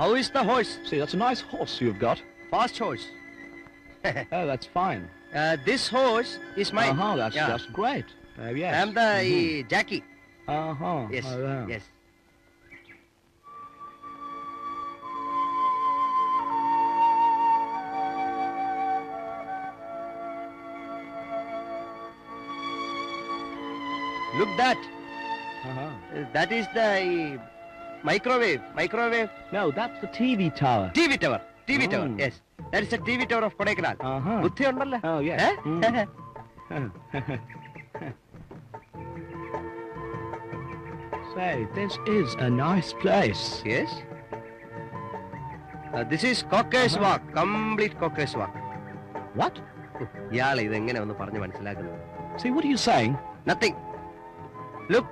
How is the horse? See, that's a nice horse you've got. Fast horse. Oh, that's fine. Uh, this horse is mine. Uh-huh, that's Yeah. just great. Oh, yes. I am the Mhm. Jackie. Uh-huh. Yes. Oh, yeah. Yes. Look that. Uh-huh. Uh, That is the uh, microwave. Microwave. No, that's the TV tower. TV tower. TV tower. Oh. Yes. That is the TV tower of Kodaikanal. Uh-huh. ബുദ്ധി ഉണ്ടല്ലോ Oh, yes. Eh? Mm. Say, this is a nice place. yes. Uh, this is Cockers Uh-huh. Walk. Complete Cockers Walk. What? ഇയാളെ ഇതെങ്ങനെ ഒന്ന് പറഞ്ഞ് മനസ്സിലാക്കുന്നത് See, what are you saying? Nothing. Look,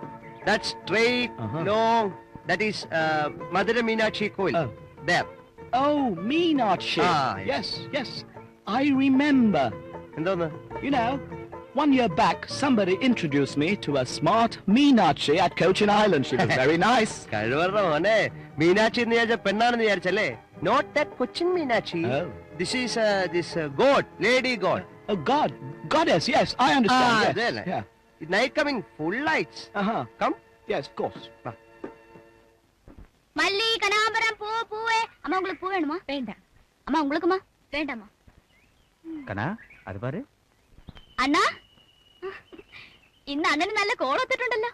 that straight, Uh-huh. long, That is uh, Madura Meenakshi Koil. Oh. Uh. There. Oh, Meenakshi. Ah, yes. yes, yes. I remember. And then, you know, one year back, somebody introduced me to a smart Meenakshi at Cochin Island. She was very nice. Meenakshi Not that Cochin Meenakshi. Oh. This is uh, this uh, god, lady god. Oh, god. Goddess, yes, I understand. Ah, yes. Then, yeah. Night coming, full lights. Uh-huh. Come? Yes, of course. மல்லி கனகாம்பரம் பூ பூவே அம்மா உங்களுக்கு பூ வேணுமா வேண்டாம் அம்மா உங்களுக்குமா வேண்டாமா കന അത് പാര് അണ്ണാ? ഇന്ന് അണ്ണന് നല്ല കോളൊത്തിട്ടുണ്ടല്ലോ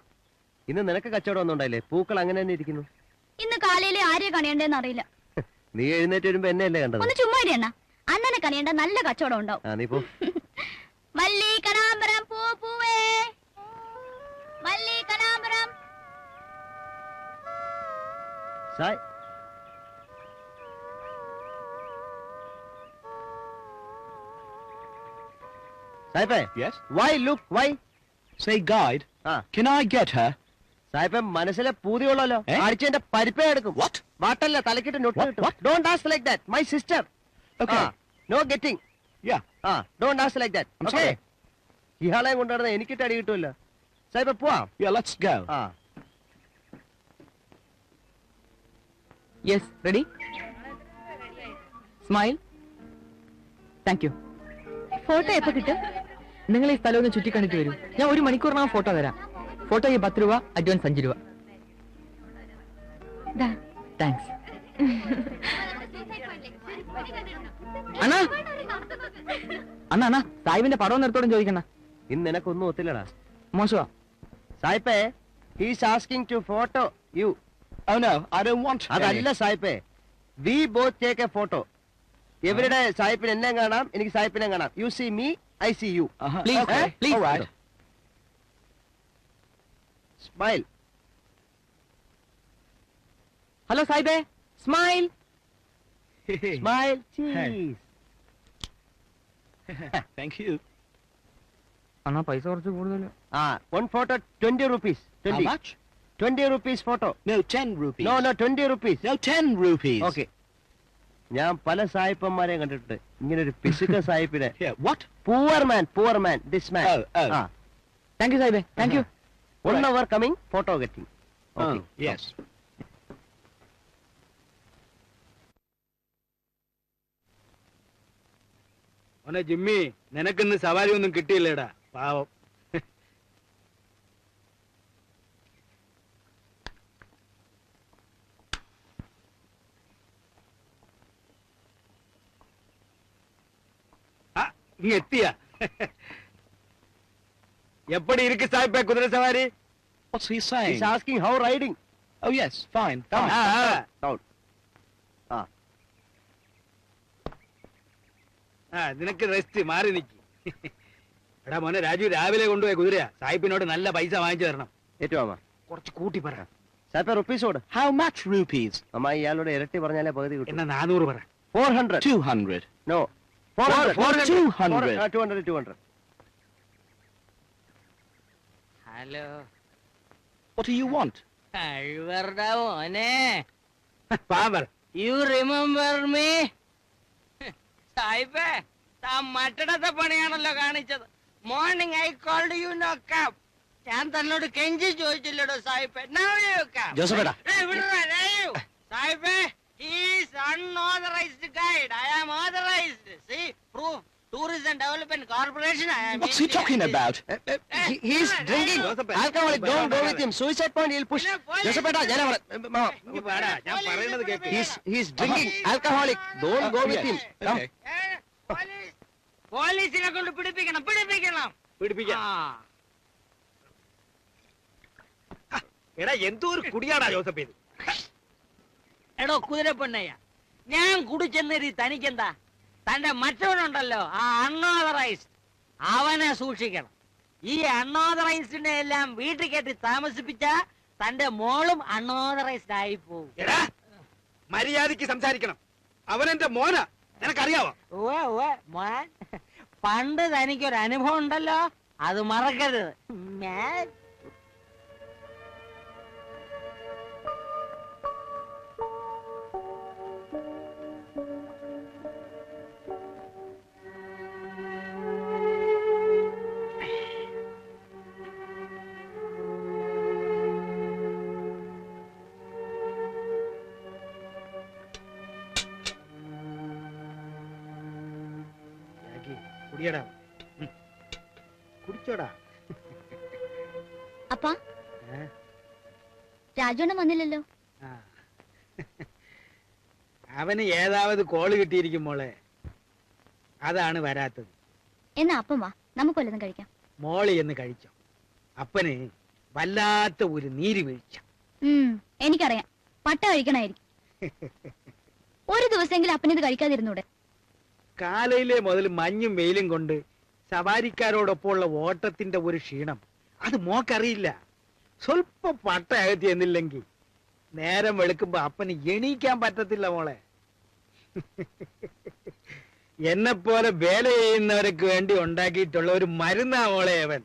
ഇന്ന് നിനക്ക് കച്ചവടം ഒന്നും ഉണ്ടായില്ലേ? പൂക്കൾ അങ്ങനെ തന്നെ ഇരിക്കുന്നു. ഇന്ന് കാലയിലെ ആരെയെ കണിയണ്ടേന്ന് അറിയില്ല. നീ എഴുന്നേറ്റ് വരുമ്പോ എന്നെയല്ലേ കണ്ടത്? ഒന്ന് ചുമ്മാരി അണ്ണ. അണ്ണനെ കണിയണ്ട നല്ല കച്ചവടം ഉണ്ടാവും. ആ നീ പോ. മല്ലി കണാമ്പര സായ് സായിപ്പേ yes why look why Say, guide, ആ. Can ഐ ഗെറ്റ് ഹർ സായിപ്പേ മനസ്സിലെ പൂതിയുള്ളല്ലോ ഏ? ആഴ്ചന്റെ പരിപ്പേ എടുക്കും. What? വാട്ടല്ല തലക്കിട്ട് What? Not What? Don't ask like that my sister okay no getting yeah ആ don't ask like that okay sorry. ഇയാളെ കൊണ്ടുവരുന്ന എനിക്കിട്ട് അടി കിട്ടുമല്ലോ. സായിപ്പേ പോവാം. Yeah, let's go. ആ. Yes ready smile thank you photo എപ്പോ കിട്ടും? നിങ്ങൾ ഈ സ്ഥലം ഒന്ന് ചുറ്റിക്കണ്ടിട്ട് വരൂ. ഞാൻ ഒരു മണിക്കൂറിനകം ഫോട്ടോ തരാം. ഫോട്ടോയ്ക്ക് പത്ത് രൂപ അഡ്വാൻസ് അഞ്ച് രൂപ. താങ്ക്സ് അണ്ണാ. അണ്ണാ. അണ്ണാ സാഹിബിന്റെ പടം നിർത്തോടും ചോദിക്കണ ഇന്ന് നിനക്കൊന്നും ഒത്തില്ലടാ. മോശമാ. സായിപ്പേ he's asking to photo you Oh, no, I don't want അതല്ല. സായിപ്പേ. We both take a photo. എവരുടെ സായിപ്പിന് എന്നെ കാണാം എനിക്ക് സായിപ്പിനെ കാണാം. You see me I see you Uh-huh. Please, eh? Please. Smile hello സാഹിബേ smile smile Hey. Thank you. അണ്ണാ പൈസ കുറച്ച് കൂടുതൽ ആ one photo twenty rupees How twenty much? Twenty rupees photo ten rupees. No no twenty rupees no ten rupees. Okay ഞാൻ പല സായിപ്പന്മാരെയും കണ്ടിട്ടുണ്ട്. ഇങ്ങനെ ഒരു പിശുക്ക സായിപ്പിനെ. What what? Poor man poor man this man thank you സാഹിബേ thank you one. Our coming photo getting. മോനെ Jimmy നിനക്കിന്ന് സവാരി ഒന്നും കിട്ടിയില്ലേടാ? പാവം. നീ എത്തിയ എപ്പടി ഇരിക്ക് സാഹിബേ കുതിര സവാരി What's he saying? He's asking how riding. Oh, yes, fine. Fine. Ah, ah. down. ആ നിനക്ക് റെസ്റ്റ് മാറി നിക്ക് എടാ മോനെ രാജു രാവിലെ കൊണ്ടുപോയ കുതിരയാ സാഹിബിനോട് നല്ല പൈസ വാങ്ങിച്ചു തരണം ഏറ്റവും കുറച്ച് കൂട്ടി പറ സായിപ്പ റുപ്പീസ് കൊടു ഹൗ മച്ച് റുപ്പീസ് അമ്മ ഇയാളോട് ഇരട്ടി പറഞ്ഞാലേ പകുതി കിട്ടും എന്നാ നാനൂറ് പറ four hundred. No. Two hundred hundred hello What do you want? കഴിവറുടെ മോനെ. പാവർ യു റിമെമ്പർ മീ സായിബേ താ മറ്റടത്തെ പണിയാണല്ലോ കാണിച്ചത്. Morning I called you no കാപ്പ് ഞാൻ തന്നോട് കെഞ്ചി ചോദിച്ചില്ലടോ സായിബേ സായിബേ unauthorized guide. I am authorized. See, proof. Tourism Development Corporation, I am... What's he talking about? Uh, uh, he, he's drinking Uh, alcoholic. Don't uh, go uh, with him. Suicide point, he'll push. Joseph, Mama. He's, he's drinking alcoholic. Don't go with him. Come. போலீஸின கொண்டு பிடிப்பிக்கணும் பிடிப்பிக்கலாம் பிடிப்பிக்கலாம் எடா எந்த ஒரு குடியாடா யோசப் இது எடோ குதிரை பொண்ணையா ഞാൻ കുടിച്ചെന്നൊരു തനിക്കെന്താ? തന്റെ മറ്റവനുണ്ടല്ലോ ആ അൺഓതറൈസ്ഡ് അവനെ സൂക്ഷിക്കണം. ഈ അൺഓതറൈസ്ഡിനെ എല്ലാം വീട്ടിൽ കയറ്റി താമസിപ്പിച്ച തന്റെ മോളും അൺഓതറൈസ്ഡ് ആയി പോകും. എടാ മര്യാദയ്ക്ക് സംസാരിക്കണം. അവൻ എന്റെ മോന നിനക്കറിയാവോ? ഓ ഓ മോൻ. പണ്ട് തനിക്കൊരു അനുഭവം ഉണ്ടല്ലോ അത് മറക്കരുത്. ഞാൻ ജാക്കി, കുടിച്ചോടാ. അപ്പാ ഏ? രാജുണ്ണൻ വന്നില്ലല്ലോ. ആ. അവന് ഏതാവത് കോൾ കിട്ടിയിരിക്കും മോളെ? അതാണ് വരാത്തത്. എന്നാ അപ്പം വാ നമുക്ക് വല്ലതും കഴിക്കാം. മോളി എന്ന് കഴിച്ചോ? അപ്പന് വല്ലാത്ത ഒരു നീര് വീഴ്ച. ഉം എനിക്കറിയാം. പട്ട കഴിക്കണായിരിക്കും ഒരു ദിവസമെങ്കിലും അപ്പനിത് കഴിക്കാതിരുന്നൂടെ? കാലയിലെ മുതൽ മഞ്ഞും വെയിലും കൊണ്ട് സവാരിക്കാരോടൊപ്പമുള്ള ഓട്ടത്തിന്റെ ഒരു ക്ഷീണം. അത് മോക്കറിയില്ല. സ്വല്പം പട്ട അകത്തി എന്നില്ലെങ്കിൽ നേരം വെളുക്കുമ്പോ അപ്പന് എണീക്കാൻ പറ്റത്തില്ല മോളെ. എന്നെ പോലെ വേല ചെയ്യുന്നവർക്ക് വേണ്ടി ഉണ്ടാക്കിയിട്ടുള്ള ഒരു മരുന്നാ മോളെ അവൻ.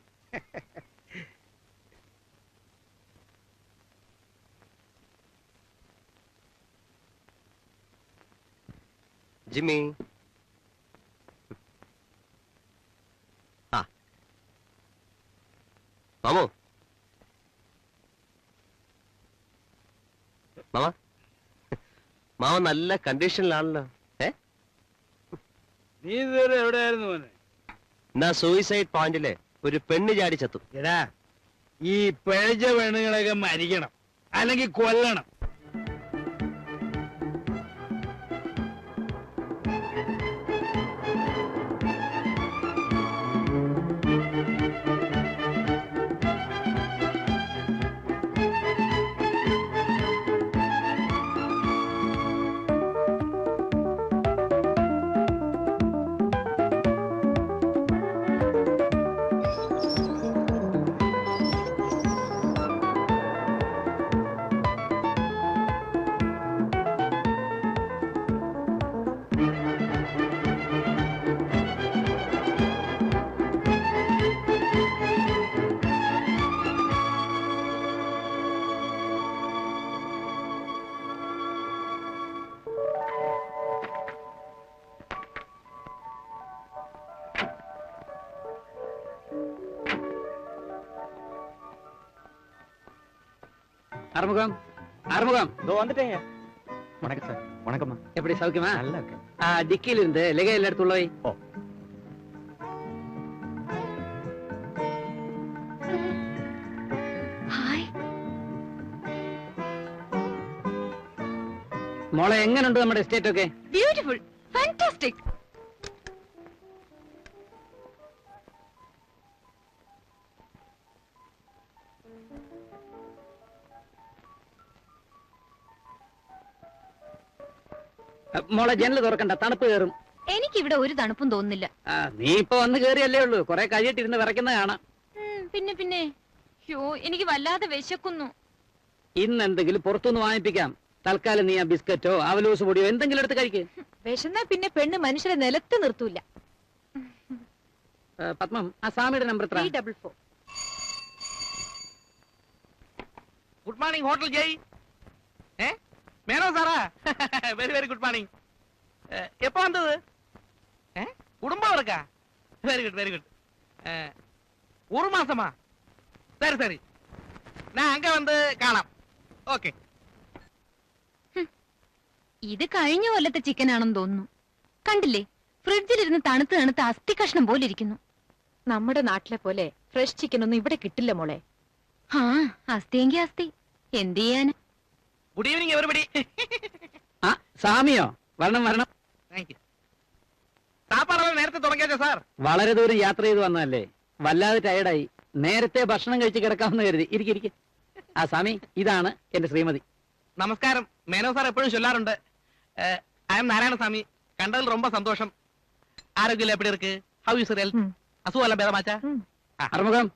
ജിമ്മി. നല്ല കണ്ടീഷനിലാണല്ലോ ഏ? നീ ഇതുവരെ എവിടെയായിരുന്നു മോനെ? എന്നാ സൂയിസൈഡ് പോയിന്റിൽ ഒരു പെണ്ണ് ചാടി ചത്തു. എടാ ഈ പിഴച്ച പെണ്ണുങ്ങളൊക്കെ മരിക്കണം. അല്ലെങ്കിൽ കൊല്ലണം. ஆறுமுகம் ஆறுமுகம் இதோ வந்துட்டேங்க வணக்கம் சார் வணக்கம்மா எப்படி சௌக்கியமா நல்லா இருக்கு ஆ, டிக்கில இருந்து லெகை எல்லாம் எடுத்து உள்ள வை. ஓ ഹായ് മോളെ എങ്ങനെയുണ്ട് നമ്മുടെ എസ്റ്റേറ്റ് ഒക്കെ ബ്യൂട്ടിഫുൾ ഫാന്റാസ്റ്റിക് മോളെ ജനൽ തുറക്കണ്ട തണുപ്പ് കയറും. എനിക്കിവിടെ ഒരു തണുപ്പും തോന്നുന്നില്ല. നീ ഇപ്പൊ വന്ന് കേറിയല്ലേ ഉള്ളൂ. കൊറേ കഴിയിട്ടിരുന്ന് വിറയ്ക്കുന്ന കാണാം. പിന്നെ പിന്നെ. എനിക്ക് വല്ലാതെ വിശക്കുന്നു. ഇന്ന് എന്തെങ്കിലും പുറത്തുനിന്ന് വാങ്ങിപ്പിക്കാം. തൽക്കാലം നീ ആ ബിസ്ക്കറ്റോ അവലൂസ് പൊടിയോ എന്തെങ്കിലും എടുത്ത് കഴിക്കേ. വിശന്നാ പിന്നെ പെണ്ണ് മനുഷ്യരെ നിലത്ത് നിർത്തൂല. പത്മം ആ സ്വാമിയുടെ number three double four. Good morning hotel Jai. ഏ? மேனோ சாரா வெரி வெரி குட் மார்னிங் எப்போ வந்தது ஏ குடும்பம் இருக்கா வெரி குட் வெரி குட் ஒரு மாசமா சரி சரி நான் அங்க வந்து காணாம் ஓகே ഇത് കഴിഞ്ഞ കൊല്ലത്തെ ചിക്കൻ ആണെന്ന് തോന്നുന്നു കണ്ടില്ലേ ഫ്രിഡ്ജിലിരുന്ന് തണുത്ത് തണുത്ത് അസ്ഥി കഷ്ണം പോലെ ഇരിക്കുന്നു നമ്മുടെ നാട്ടിലെ പോലെ ഫ്രഷ് ചിക്കൻ ഒന്നും ഇവിടെ കിട്ടില്ല മോളെ ആ അസ്ഥിയെങ്കി അസ്ഥി എന്ത് ചെയ്യാന് ഗുഡ് ഈവനിങ് എവറിബഡി ആ സാമിയോ വരണം വരണം. താങ്ക് നേരത്തെ തുടങ്ങിയാ സാർ വളരെ ദൂരം യാത്ര ചെയ്ത് വന്നതല്ലേ? വല്ലാതെ ടയർഡായി നേരത്തെ ഭക്ഷണം കഴിച്ച് കിടക്കാമെന്ന് കരുതി. ഇരിക്കിരിക്കെ ആ സ്വാമി ഇതാണ് എന്റെ ശ്രീമതി. നമസ്കാരം. മേനോ സാർ എപ്പോഴും ചൊല്ലാറുണ്ട്. ഐ എം നാരായണസ്വാമി കണ്ടതിൽ ரொம்ப സന്തോഷം. ആരോഗ്യം എപ്പിടി ഇருக்கு ഹൗ യൂസ് ഹെൽത്ത് അല്ല ഭേദമാച്ചാ അറുമുഖം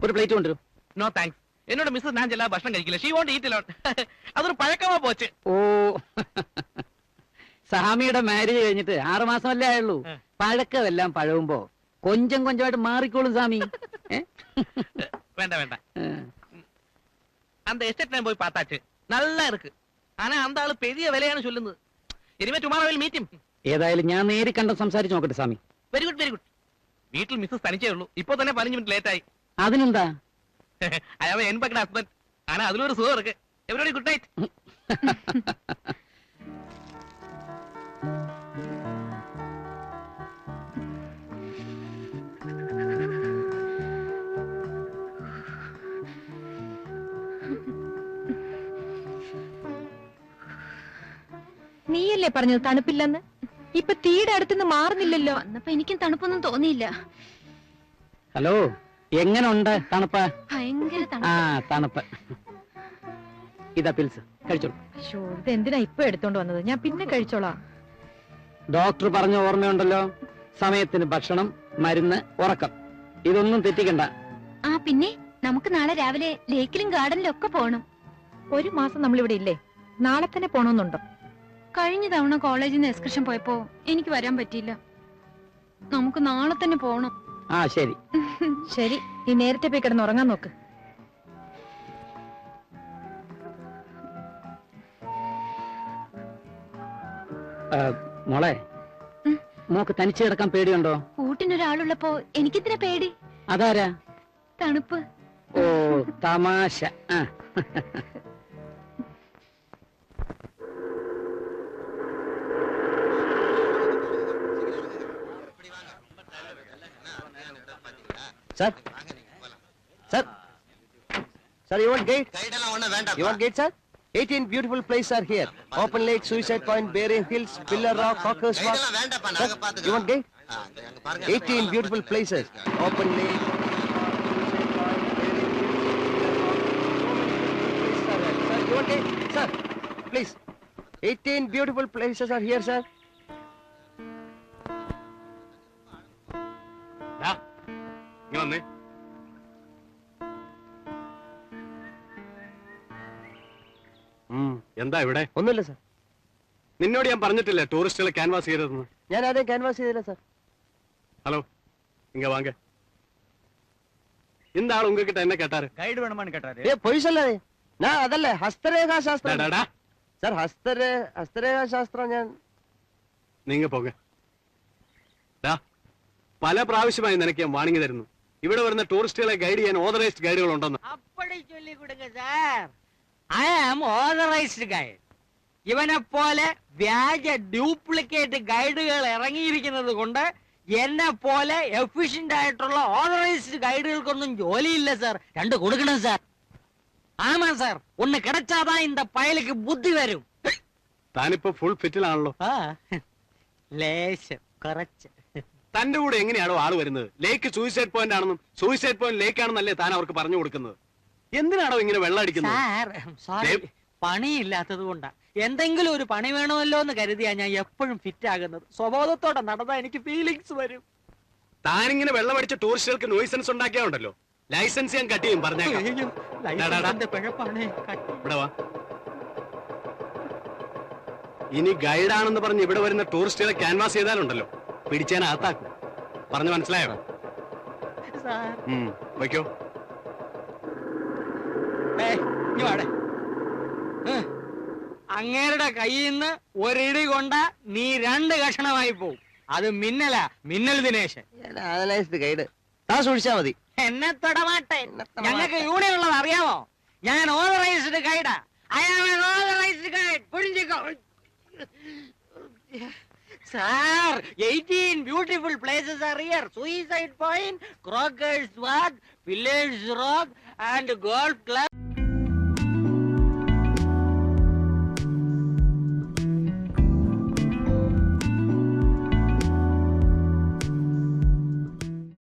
ഒരു പ്ലേറ്റ് കൊണ്ടുവരും നോ താങ്ക്സ് എന്നോട് മിസ്സസ് ഞാൻ ചെല്ലാ ഭക്ഷണം കഴിക്കില്ല ഷീ വോണ്ട് ഈറ്റ് ലോൺ അതൊരു പഴക്കമാ പോച്ച് ഓ സാമിയുടെ മാരേജ് കഴിഞ്ഞിട്ട് ആറു മാസമല്ലേ ആയുള്ളൂ ഏ. പഴക്കമെല്ലാം പഴവുമ്പോ കൊഞ്ചം കൊഞ്ചമായിട്ട് മാറിക്കോളും സ്വാമി ഏ? വേണ്ട വേണ്ട ഏ. அந்த எஸ்டேட் டைம் போய் பார்த்தாச்சு நல்லா இருக்கு ஆனா அந்த ஆளு பெரிய விலையான சொல்லுது இனிமே டுமாரோ வில் மீட் him ഏതായാലും ഞാൻ നേരി കണ്ട സംസാരിച്ച് നോക്കട്ടെ സ്വാമി വെരി ഗുഡ് വെരി ഗുഡ് വീട്ടിൽ മിസ്സസ് തനിച്ചേ ഉള്ളൂ ഇപ്പൊ തന്നെ പതിനഞ്ച് മിനിറ്റ് ലേറ്റ് ആയി അതിനെന്താ അതിലൊരു ഗുഡ് നൈറ്റ് നീയല്ലേ പറഞ്ഞത് തണുപ്പില്ലെന്ന്? ഇപ്പൊ തീയുടെ അടുത്തുനിന്ന് മാറുന്നില്ലല്ലോ. അന്നപ്പോ എനിക്കും തണുപ്പൊന്നും തോന്നിയില്ല. ഹലോ. എങ്ങനെ ഉണ്ട് തണുപ്പ്? ഭയങ്കര ആ തണുപ്പ്. ഇതാ പിൽസ് കഴിച്ചോളൂ. അയ്യോ ഇത് എന്തിനാ ഇപ്പൊ എടുത്തോണ്ട് വന്നത്? ഞാൻ പിന്നെ കഴിച്ചോളാം. ഡോക്ടർ പറഞ്ഞ ഓർമ്മയുണ്ടല്ലോ? സമയത്തിന് ഭക്ഷണം മരുന്ന് ഉറക്കം. ഇതൊന്നും തെറ്റിക്കണ്ട. ആ പിന്നെ നമുക്ക് നാളെ രാവിലെ ലേക്കിലും ഗാർഡനിലും ഒക്കെ പോകണം ഒരു മാസം നമ്മളിവിടെ ഇല്ലേ? നാളെ തന്നെ പോണോന്നുണ്ടോ? കഴിഞ്ഞ തവണ കോളേജിൽ നിന്ന് എക്സ്കർഷൻ പോയപ്പോ എനിക്ക് വരാൻ പറ്റിയില്ല. നമുക്ക് നാളെ തന്നെ പോണം. ആ ശരി. ശരി നീ നേരത്തെ പോയി കിടന്ന് ഉറങ്ങാൻ നോക്ക്. മോളെ. മോക്ക് തനിച്ച് കിടക്കാൻ പേടിയുണ്ടോ? കൂട്ടിനൊരാളുള്ളപ്പോ എനിക്കിത്ര പേടി? അതാരാ? തണുപ്പ്. ഓ തമാശ. ആ. Sir? Sir? Sir, you want gate? You want gate, sir? 18 beautiful places are here. Open Lake, Suicide Point, Bering Hills, Pillar Rock, Hawkers Rock. Sir, you want gate? 18 beautiful places. Open Lake. Sir, please. 18 beautiful places are here, sir. വന്നേ. എന്താ ഇവിടെ? ഒന്നുമില്ല sir. നിന്നോട് ഞാൻ പറഞ്ഞിട്ടില്ലേ ടൂറിസ്റ്റുകളെ canvas ചെയ്തതെന്ന് ഞാൻ ആദ്യം ക്യാൻവാസ് ചെയ്തില്ല സാർ. ഹലോ இங்க വാങ്ങ. എന്താ ஆள் உங்ககிட்ட என்ன ഗൈഡ് கைடு வேணுமான்னு கேட்டாரு ഏ பொய் ഞാൻ நான் ഹസ്തരേഖാ ശാസ്ത്രം சாஸ்திரம் சார் ஹஸ்தரே ഹസ്തരേഖാ ശാസ്ത്രം ഞാൻ നിങ്ങൾ ദാ പല പ്രാവശ്യമായി നിനക്ക് ഞാൻ വാണിങ്ങി തരുന്നു. ഇവിടെ വരുന്ന ടൂറിസ്റ്റുകളെ ഗൈഡ് ചെയ്യാൻ ഓതറൈസ്ഡ് ഗൈഡുകൾ ഉണ്ടെന്ന്. அப்படி ചൊല്ലി கொடுங்க sir. I am authorised guide ഇവനെ പോലെ വ്യാജ ഡ്യൂപ്ലിക്കേറ്റ് ഗൈഡുകൾ ഇറങ്ങിയിരിക്കുന്നത് കൊണ്ട് എന്നെ പോലെ എഫിഷ്യന്റ് ആയിട്ടുള്ള ഓതറൈസ്ഡ് ഗൈഡുകൾക്കൊന്നും ജോലിയില്ല സാർ. രണ്ട് കൊടുക്കണം സാർ. ആമാ സാർ. ഒന്ന് കിടച്ചാതാ ഇന്ത പയലിക്ക് ബുദ്ധി വരും. താനിപ്പോ ഫുൾ ഫിറ്റിലാണല്ലോ ആ. ലേശം കുറച്ചു. തന്റെ കൂടെ എങ്ങനെയാണോ ആൾ വരുന്നത്? ലേക്ക് സൂയിസൈഡ് പോയിന്റ് ആണെന്നും സൂയിസൈഡ് പോയിന്റ് ലേക്ക് ആണെന്നല്ലേ താൻ അവർക്ക് പറഞ്ഞു കൊടുക്കുന്നത്? എന്തിനാണോ ഇങ്ങനെ വെള്ളം അടിക്കുന്നത്? പണിയില്ലാത്തത് കൊണ്ടാ. എന്തെങ്കിലും ഒരു പണി വേണമല്ലോ എന്ന് കരുതിയാ ഞാൻ എപ്പോഴും ഫിറ്റ് ആകുന്നത്. സ്വബോധത്തോടെ നടന്നാ എനിക്ക് ഫീലിങ്സ് വരും. താനിങ്ങനെ വെള്ളം അടിച്ച ടൂറിസ്റ്റുകൾക്ക് നോയ്സൻസ് ഉണ്ടാക്കിയാണ്ടല്ലോ ലൈസൻസ് ഞാൻ കട്ട് ചെയ്യും പറഞ്ഞേക്കാം. ഇനി ഗൈഡാണെന്ന് പറഞ്ഞ് ഇവിടെ വരുന്ന ടൂറിസ്റ്റുകളെ ക്യാൻവാസ് ചെയ്താലുണ്ടല്ലോ. പിടിച്ചാൻ അകത്താക്കും. പറഞ്ഞു മനസ്സിലായോ? വയ്ക്കോ. അങ്ങേരുടെ കയ്യിൽ നിന്ന് ഒരിടി കൊണ്ട നീ രണ്ട് കഷണമായി പോവും. അത് മിന്നലാ മിന്നൽ ദിനേശൻ. സൂക്ഷിച്ചാ മതി. എന്നെ തൊടമാട്ടെ. തൊടമാട്ടെ. ഞങ്ങൾക്ക് യൂണിയൻ ഉള്ളത് അറിയാമോ ഞാൻ ഓതറൈസ്ഡ് ഗൈഡാ ഐ ആം ഓതറൈസ്ഡ് ഗൈഡ് പുഴിഞ്ചിക്കോ Sir, 18 beautiful places are here. Suicide Point, Crocker's Bath, Village Rock, and Golf Club